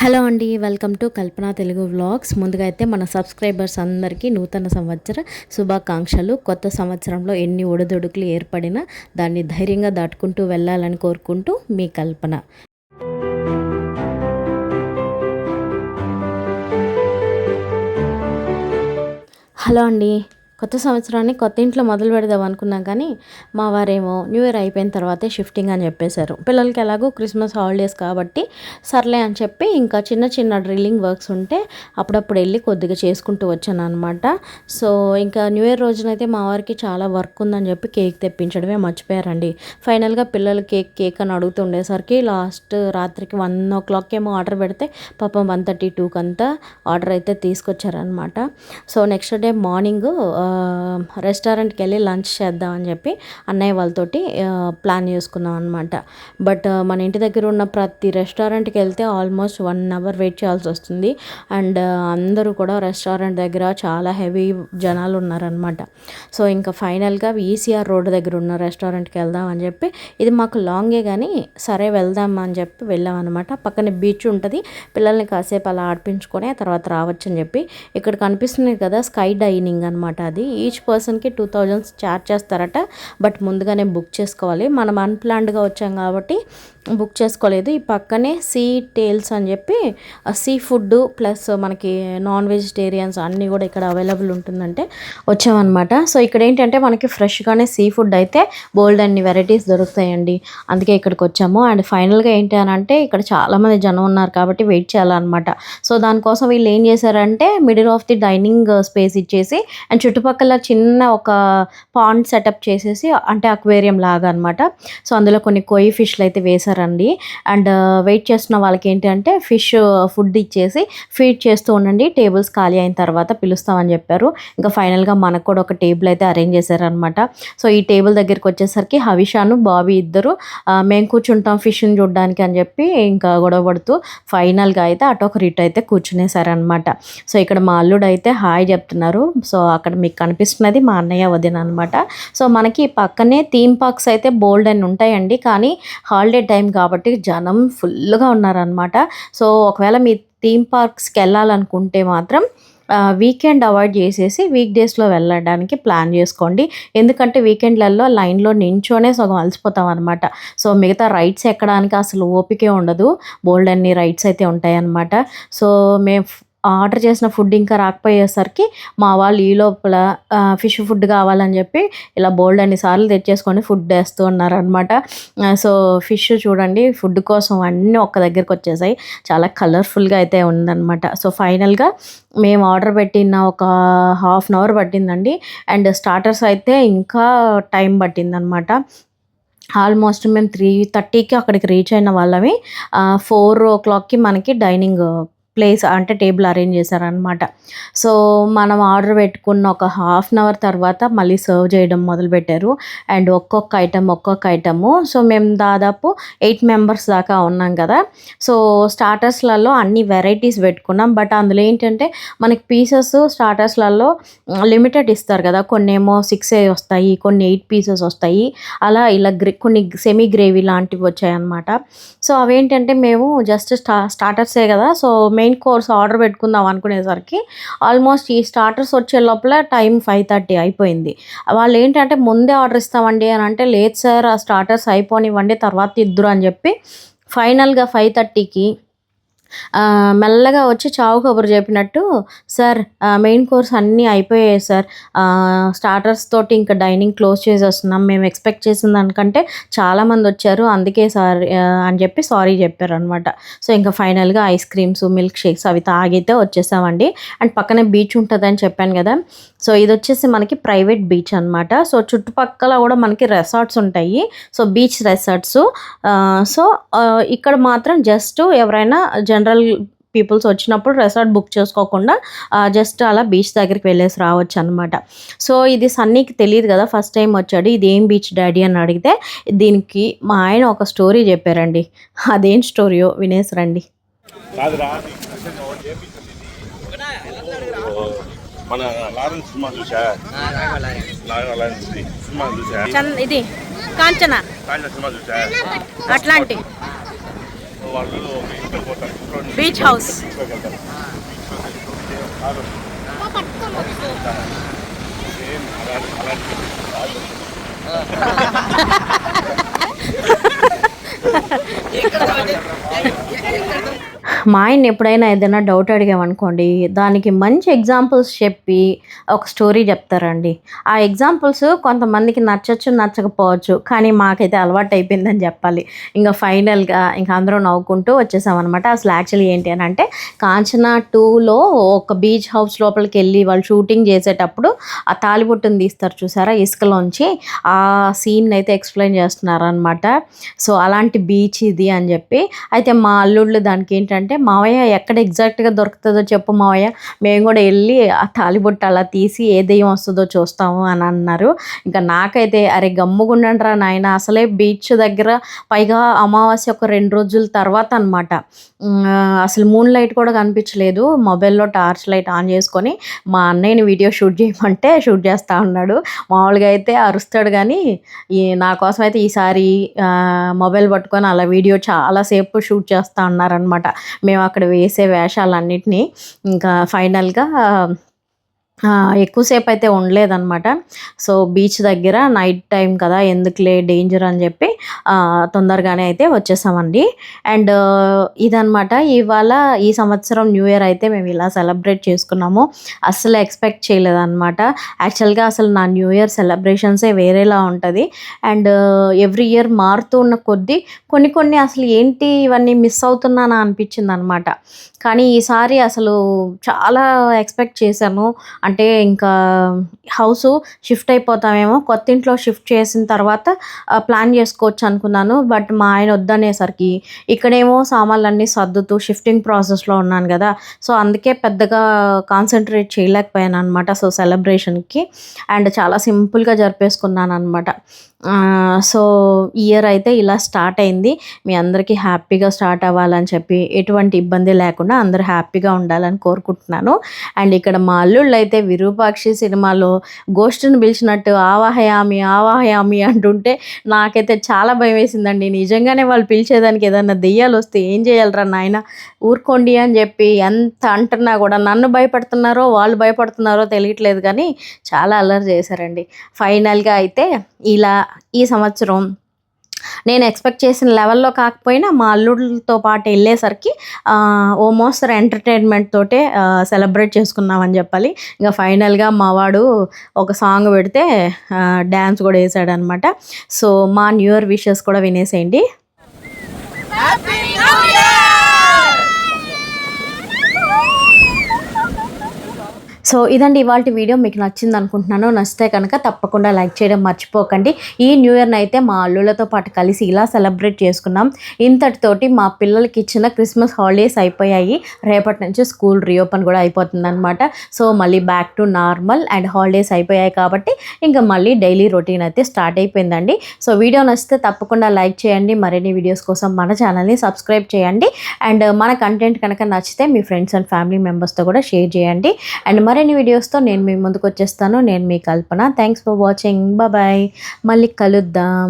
Hello అండి welcome to Kalpana Telugu vlogs. ముందుగా అయితే మన సబ్స్క్రైబర్స్ అందరికీ నూతన సంవత్సర శుభాకాంక్షలు. కొత్త సంవత్సరంలో ఎన్ని ఒడిదొడుకులు ఏర్పడినా దాన్ని ధైర్యంగా దాటుకుంటూ వెళ్ళాలని కోరుకుంటూ మీ కల్పన. హలో అండి కొత్త సంవత్సరాన్ని కొత్త ఇంట్లో మొదలు పెడదాం అనుకున్నాం కానీ మా వారేమో న్యూ ఇయర్ అయిపోయిన తర్వాతే షిఫ్టింగ్ అని చెప్పేశారు. పిల్లలకి ఎలాగో క్రిస్మస్ హాలిడేస్ కాబట్టి సర్లే అని చెప్పి ఇంకా చిన్న చిన్న డ్రిల్లింగ్ వర్క్స్ ఉంటే అప్పుడప్పుడు వెళ్ళి కొద్దిగా చేసుకుంటూ వచ్చాను అనమాట సో ఇంకా న్యూ ఇయర్ రోజునైతే మా వారికి చాలా వర్క్ ఉందని చెప్పి కేక్ తెప్పించడమే మర్చిపోయారండి. ఫైనల్గా పిల్లలు కేక్ కేక్ అని అడుగుతుండేసరికి లాస్ట్ రాత్రికి వన్ ఓ క్లాక్ ఏమో ఆర్డర్ పెడితే పాపం వన్ థర్టీ టూకి అంతా ఆర్డర్ అయితే తీసుకొచ్చారనమాట సో నెక్స్ట్ డే మార్నింగ్ రెస్టారెంట్కి వెళ్ళి లంచ్ చేద్దామని చెప్పి అన్నయ్య వాళ్ళతోటి ప్లాన్ చేసుకున్నాం అనమాట బట్ మన ఇంటి దగ్గర ఉన్న ప్రతి రెస్టారెంట్కి వెళ్తే ఆల్మోస్ట్ వన్ అవర్ వెయిట్ చేయాల్సి వస్తుంది. అండ్ అందరూ కూడా రెస్టారెంట్ దగ్గర చాలా హెవీ జనాలు ఉన్నారనమాట సో ఇంకా ఫైనల్గా ఈసీఆర్ రోడ్ దగ్గర ఉన్న రెస్టారెంట్కి వెళ్దాం అని చెప్పి ఇది మాకు లాంగే కానీ సరే వెళ్దాం అని చెప్పి వెళ్ళాం అనమాట పక్కన బీచ్ ఉంటుంది పిల్లల్ని కాసేపు అలా ఆడిపించుకొని తర్వాత రావచ్చు అని చెప్పి ఇక్కడ కనిపిస్తుంది కదా స్కై డైనింగ్ అనమాట అది. ఈచ్ పర్సన్కి టూ థౌజండ్స్ ఛార్జ్ చేస్తారట. బట్ ముందుగానే బుక్ చేసుకోవాలి. మనం అన్ప్లాన్డ్గా వచ్చాం కాబట్టి బుక్ చేసుకోలేదు. ఈ పక్కనే సీ టేల్స్ అని చెప్పి సీ ఫుడ్ ప్లస్ మనకి నాన్ వెజిటేరియన్స్ అన్నీ కూడా ఇక్కడ అవైలబుల్ ఉంటుందంటే వచ్చామన్నమాట. సో ఇక్కడ ఏంటంటే మనకి ఫ్రెష్గానే సీ ఫుడ్ అయితే బోల్డ్ అన్ని వెరైటీస్ దొరుకుతాయండి. అందుకే ఇక్కడికి వచ్చాము. అండ్ ఫైనల్గా ఏంటి అని అంటే ఇక్కడ చాలామంది జనం ఉన్నారు కాబట్టి వెయిట్ చేయాలన్నమాట. సో దానికోసం వీళ్ళు ఏం చేశారంటే middle of the dining space ఇచ్చేసి అండ్ చుట్టుపక్కల చిన్న ఒక పాండ్ సెటప్ చేసేసి అంటే అక్వేరియం లాగా అనమాట సో అందులో కొన్ని కొయ్యి ఫిష్లు అయితే చేశారండి అండ్ వెయిట్ చేస్తున్న వాళ్ళకి ఏంటంటే ఫిష్ ఫుడ్ ఇచ్చేసి ఫీడ్ చేస్తూ ఉండండి. టేబుల్స్ ఖాళీ అయిన తర్వాత పిలుస్తామని చెప్పారు. ఇంకా ఫైనల్గా మనకు కూడా ఒక టేబుల్ అయితే అరేంజ్ చేశారనమాట సో ఈ టేబుల్ దగ్గరికి వచ్చేసరికి హవిషాను బాబీ ఇద్దరు మేము కూర్చుంటాం ఫిష్ని చూడడానికి అని చెప్పి ఇంకా గొడవ పడుతూ ఫైనల్గా అయితే అటు ఒక రిట్ అయితే కూర్చునేసారనమాట సో ఇక్కడ మా అల్లుడు అయితే హాయ్ చెప్తున్నారు. సో అక్కడ మీకు కనిపిస్తున్నది మా అన్నయ్య వదిన అనమాట సో మనకి పక్కనే థీమ్ పార్క్స్ అయితే బోల్డ్ అని ఉంటాయండి. కానీ హాలిడే టైం కాబట్టి జనం ఫుల్గా ఉన్నారనమాట సో ఒకవేళ మీ థీమ్ పార్క్స్కి వెళ్ళాలనుకుంటే మాత్రం వీకెండ్ అవాయిడ్ చేసేసి వీక్ డేస్లో వెళ్ళడానికి ప్లాన్ చేసుకోండి. ఎందుకంటే వీకెండ్లలో లైన్లో నించోనే సగం అలసిపోతాం అనమాట సో మిగతా రైడ్స్ ఎక్కడానికి అసలు ఓపికే ఉండదు. బోల్డ్ అన్ని రైడ్స్ అయితే ఉంటాయన్నమాట. సో మేము ఆర్డర్ చేసిన ఫుడ్ ఇంకా రాకపోయేసరికి మా వాళ్ళు ఈ లోపల ఫిష్ ఫుడ్ కావాలని చెప్పి ఇలా బోల్డ్ అన్ని సార్లు తెచ్చేసుకొని ఫుడ్ వేస్తూ ఉన్నారనమాట సో ఫిష్ చూడండి ఫుడ్ కోసం అన్నీ ఒక్క దగ్గరికి వచ్చేసాయి. చాలా కలర్ఫుల్గా అయితే ఉందన్నమాట. సో ఫైనల్గా మేము ఆర్డర్ పెట్టిన ఒక హాఫ్ అన్ అవర్ పట్టిందండి. అండ్ స్టార్టర్స్ అయితే ఇంకా టైం పట్టిందనమాట ఆల్మోస్ట్ మేము త్రీ థర్టీకి అక్కడికి రీచ్ అయిన వాళ్ళమి. ఫోర్ ఓ క్లాక్కి మనకి డైనింగ్ ప్లేస్ అంటే టేబుల్ అరేంజ్ చేశారనమాట సో మనం ఆర్డర్ పెట్టుకున్న ఒక హాఫ్ అన్ అవర్ తర్వాత మళ్ళీ సర్వ్ చేయడం మొదలుపెట్టారు. అండ్ ఒక్కొక్క ఐటమ్ ఒక్కొక్క ఐటము. సో మేము దాదాపు ఎయిట్ మెంబర్స్ దాకా ఉన్నాం కదా. సో స్టార్టర్స్లలో అన్ని వెరైటీస్ పెట్టుకున్నాం. బట్ అందులో ఏంటంటే మనకి పీసెస్ స్టార్టర్స్లలో లిమిటెడ్ ఇస్తారు కదా. కొన్ని ఏమో సిక్స్ వస్తాయి కొన్ని ఎయిట్ పీసెస్ వస్తాయి. అలా ఇలా గ్రే కొన్ని సెమీ గ్రేవీ లాంటివి వచ్చాయన్నమాట. సో అవేంటంటే మేము జస్ట్ స్టా స్టార్టర్సే కదా సో మెయిన్ కోర్స్ ఆర్డర్ పెట్టుకుందాం అనుకునేసరికి ఆల్మోస్ట్ ఈ స్టార్టర్స్ వచ్చే లోపల టైం ఫైవ్ థర్టీ అయిపోయింది. వాళ్ళు ఏంటంటే ముందే ఆర్డర్ ఇస్తామండి అని అంటే లేదు సార్ ఆ స్టార్టర్స్ అయిపోనివ్వండి తర్వాత ఇద్దరు అని చెప్పి ఫైనల్గా ఫైవ్ థర్టీకి మెల్లగా వచ్చి చావు కబురు చెప్పినట్టు సార్ మెయిన్ కోర్స్ అన్నీ అయిపోయాయి సార్. స్టార్టర్స్ తోటి ఇంకా డైనింగ్ క్లోజ్ చేసేస్తున్నాం. మేము ఎక్స్పెక్ట్ చేసిన దానికంటే చాలామంది వచ్చారు. అందుకే సార్ అని చెప్పి సారీ చెప్పారు అనమాట సో ఇంకా ఫైనల్గా ఐస్ క్రీమ్స్ మిల్క్ షేక్స్ అవి తాగితే వచ్చేసామండి. అండ్ పక్కనే బీచ్ ఉంటుందని చెప్పాను కదా. సో ఇది వచ్చేసి మనకి ప్రైవేట్ బీచ్ అనమాట సో చుట్టుపక్కల కూడా మనకి రెసార్ట్స్ ఉంటాయి. So beach resorts. సో ఇక్కడ మాత్రం జస్ట్ ఎవరైనా జనరల్ పీపుల్స్ వచ్చినప్పుడు రెసార్ట్ బుక్ చేసుకోకుండా జస్ట్ అలా బీచ్ దగ్గరికి వెళ్ళేసి రావచ్చు అనమాట సో ఇది సన్నీకి తెలియదు కదా ఫస్ట్ టైం వచ్చాడు. ఇది ఏం బీచ్ డాడీ అని అడిగితే దీనికి మా ఆయన ఒక స్టోరీ చెప్పారండి. అదేం స్టోరీయో వినేసి రండి. కాదురా మన లారెన్స్ సినిమా చూసా? లారెన్స్ సినిమా చూసా? ఇది కాంచన? కాంచన సినిమా చూసా? అట్లాంటి. వాళ్ళు ఒక ఇంట్లో పోతారు ఇంట్లో నుంచి బీచ్ హౌస్ ఇంట్లోకి వెళ్తారు బీచ్లోకి వెళ్తే కారు సేమ్ అలాంటి అలాంటి కారు. మా ఆయన ఎప్పుడైనా ఏదైనా డౌట్ అడిగామనుకోండి దానికి మంచి ఎగ్జాంపుల్స్ చెప్పి ఒక స్టోరీ చెప్తారండి. ఆ ఎగ్జాంపుల్స్ కొంతమందికి నచ్చచ్చు నచ్చకపోవచ్చు కానీ మాకైతే అలవాటు అయిపోయిందని చెప్పాలి. ఇంకా ఫైనల్గా ఇంకా అందరూ నవ్వుకుంటూ వచ్చేసామన్నమాట. అసలు యాక్చువల్లీ ఏంటి అని అంటే కాంచనా టూలో ఒక బీచ్ హౌస్ లోపలికి వెళ్ళి వాళ్ళు షూటింగ్ చేసేటప్పుడు ఆ తాలిబొట్టును తీస్తారు చూసారా? ఇసుకలోంచి ఆ సీన్ అయితే ఎక్స్ప్లెయిన్ చేస్తున్నారనమాట సో అలాంటి బీచ్ ఇది అని చెప్పి. అయితే మా అల్లుళ్ళు దానికి ఏంటంటే మావయ్య ఎక్కడ ఎగ్జాక్ట్గా దొరుకుతుందో చెప్పు మావయ్య. మేము కూడా వెళ్ళి ఆ తాలిబొట్టు అలా తీసి ఏ దెయ్యం వస్తుందో చూస్తాము అని అన్నారు. ఇంకా నాకైతే అరే గమ్ముగుండండి రా నాయన అసలే బీచ్ దగ్గర పైగా అమావాస్య ఒక రెండు రోజుల తర్వాత అనమాట అసలు మూన్ లైట్ కూడా కనిపించలేదు. మొబైల్లో టార్చ్ లైట్ ఆన్ చేసుకొని మా అన్నయ్యని వీడియో షూట్ చేయమంటే షూట్ చేస్తూ ఉన్నాడు మామూలుగా అయితే అరుస్తాడు కానీ ఈ నా కోసం అయితే ఈసారి మొబైల్ పట్టుకొని అలా వీడియో చాలాసేపు షూట్ చేస్తూ ఉన్నారనమాట మేము అక్కడ వేసే వేషాలన్నిటినీ ఇంకా ఫైనల్గా ఎక్కువసేపు అయితే ఉండలేదన్నమాట. సో బీచ్ దగ్గర నైట్ టైం కదా ఎందుకులే డేంజర్ అని చెప్పి తొందరగానే అయితే వచ్చేసామండి. అండ్ ఇదనమాట ఇవాళ ఈ సంవత్సరం న్యూ ఇయర్ అయితే మేము ఇలా సెలబ్రేట్ చేసుకున్నాము. అస్సలు ఎక్స్పెక్ట్ చేయలేదన్నమాట. యాక్చువల్గా అసలు నా న్యూ ఇయర్ సెలబ్రేషన్సే వేరేలా ఉంటుంది. అండ్ ఎవ్రీ ఇయర్ మారుతూ ఉన్న కొద్దీ కొన్ని కొన్ని అసలు ఏంటి ఇవన్నీ మిస్ అవుతున్నానా అనిపించింది అనమాట కానీ ఈసారి అసలు చాలా ఎక్స్పెక్ట్ చేశాను. అంటే ఇంకా హౌస్ షిఫ్ట్ అయిపోతామేమో కొత్త ఇంట్లో షిఫ్ట్ చేసిన తర్వాత ప్లాన్ చేసుకోవచ్చు అనుకున్నాను. బట్ మా ఆయన వద్దనేసరికి ఇక్కడేమో సామాన్లన్నీ సర్దుతూ షిఫ్టింగ్ ప్రాసెస్లో ఉన్నాను కదా. సో అందుకే పెద్దగా కాన్సన్ట్రేట్ చేయలేకపోయాను అనమాట సో సెలబ్రేషన్కి. అండ్ చాలా సింపుల్గా జరిపేసుకున్నాను అనమాట సో ఇయర్ అయితే ఇలా స్టార్ట్ అయింది. మీ అందరికీ హ్యాపీగా స్టార్ట్ అవ్వాలని చెప్పి ఎటువంటి ఇబ్బంది లేకుండా అందరూ హ్యాపీగా ఉండాలని కోరుకుంటున్నాను. అండ్ ఇక్కడ మా అల్లుళ్ళు అయితే విరూపాక్షి సినిమాలో గోష్ఠిని పిలిచినట్టు ఆవాహయామి ఆవాహయామి అంటుంటే నాకైతే చాలా భయం వేసిందండి. నిజంగానే వాళ్ళు పిలిచేదానికి ఏదైనా దెయ్యాలు వస్తే ఏం చేయాలరా నాయన? ఊరుకోండి అని చెప్పి ఎంత అంటున్నా కూడా నన్ను భయపడుతున్నారో వాళ్ళు భయపడుతున్నారో తెలియట్లేదు కానీ చాలా అల్లరి చేశారండి. ఫైనల్గా అయితే ఇలా ఈ సంవత్సరం నేను ఎక్స్పెక్ట్ చేసిన లెవెల్లో కాకపోయినా మా అల్లుడితో పాటు వెళ్ళేసరికి ఓ మోస్తరు ఎంటర్టైన్మెంట్ తోటే సెలబ్రేట్ చేసుకున్నామని చెప్పాలి. ఇంకా ఫైనల్గా మా వాడు ఒక సాంగ్ పెడితే డ్యాన్స్ కూడా వేసాడనమాట. సో మా న్యూ ఇయర్ విషెస్ కూడా వినేసేయండి. సో ఇదండి ఇవాళ వీడియో. మీకు నచ్చింది అనుకుంటున్నాను. నచ్చితే కనుక తప్పకుండా లైక్ చేయడం మర్చిపోకండి. ఈ న్యూ ఇయర్ని అయితే మా అల్లులతో పాటు కలిసి ఇలా సెలబ్రేట్ చేసుకున్నాం. ఇంతటితోటి మా పిల్లలకి ఇచ్చిన క్రిస్మస్ హాలిడేస్ అయిపోయాయి. రేపటి నుంచి స్కూల్ రీఓపెన్ కూడా అయిపోతుందన్నమాట. సో మళ్ళీ back to normal and holidays అయిపోయాయి కాబట్టి ఇంకా మళ్ళీ డైలీ రొటీన్ అయితే స్టార్ట్ అయిపోయిందండి. సో వీడియో నచ్చితే తప్పకుండా లైక్ చేయండి. మరిన్ని వీడియోస్ కోసం మన ఛానల్ని సబ్స్క్రైబ్ చేయండి. అండ్ మన కంటెంట్ కనుక నచ్చితే మీ ఫ్రెండ్స్ అండ్ ఫ్యామిలీ మెంబర్స్తో కూడా షేర్ చేయండి. అండ్ మరి మరిన్ని వీడియోస్తో నేను మీ ముందుకు వచ్చేస్తాను నేను మీ Kalpana. Thanks for watching bye మళ్ళీ కలుద్దాం.